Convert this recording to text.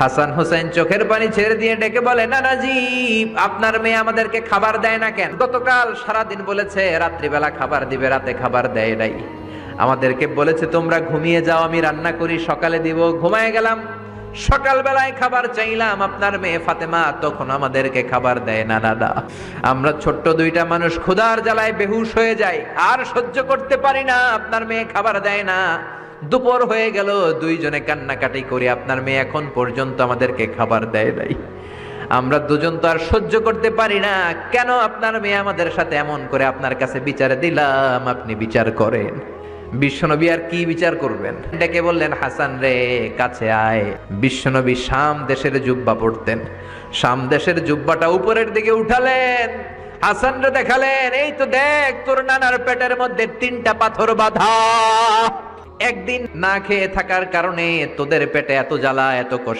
হাসান হোসেন চোখের পানি ছেড়ে দিয়ে ডেকে বলে নানাজি আপনার মেয়ে আমাদেরকে খাবার দেয় না কেন? গতকাল সারাদিন বলেছে, রাত্রিবেলা খাবার দিবে, রাতে খাবার দেয় নাই। আমাদেরকে বলেছে, তোমরা ঘুমিয়ে যাও, আমি রান্না করি, সকালে দিব। ঘুমায় গেলাম, সকালবেলায় খাবার চাইলাম, আপনার মেয়ে ফাতেমা তখন আমাদেরকে খাবার দেয়। না দাদা আমরা ছোট্ট দুইটা মানুষ, ক্ষুধার জ্বালায় বেহুশ হয়ে যাই, আর সহ্য করতে পারি না, আপনার মেয়ে খাবার দেয় না। দুপুর হয়ে গেল, দুইজনে কান্নাকাটি করে আপনার মেয়ে এখন পর্যন্ত আমাদেরকে খাবার দেয় নাই। আমরা দুজন তো আর সহ্য করতে পারি না, কেন আপনার মেয়ে আমাদের সাথে এমন করে আপনার কাছে বিচার দিলাম, আপনি বিচার করেন। বিশ্বনবী আর কি বিচার করবেন? ডেকে বললেন, হাসান রে, কাছে আয়। বিশ্বনবী শাম দেশের জুব্বা পড়তেন। শাম দেশের জুব্বাটা উপরের দিকে উঠালেন, হাসান রে দেখালেন, এই তো দেখ, তোর নানার পেটের মধ্যে তিনটা পাথর বাঁধা। একদিন না খেয়ে থাকার কারণে তোদের পেটে এত জ্বালা এত কষ্ট।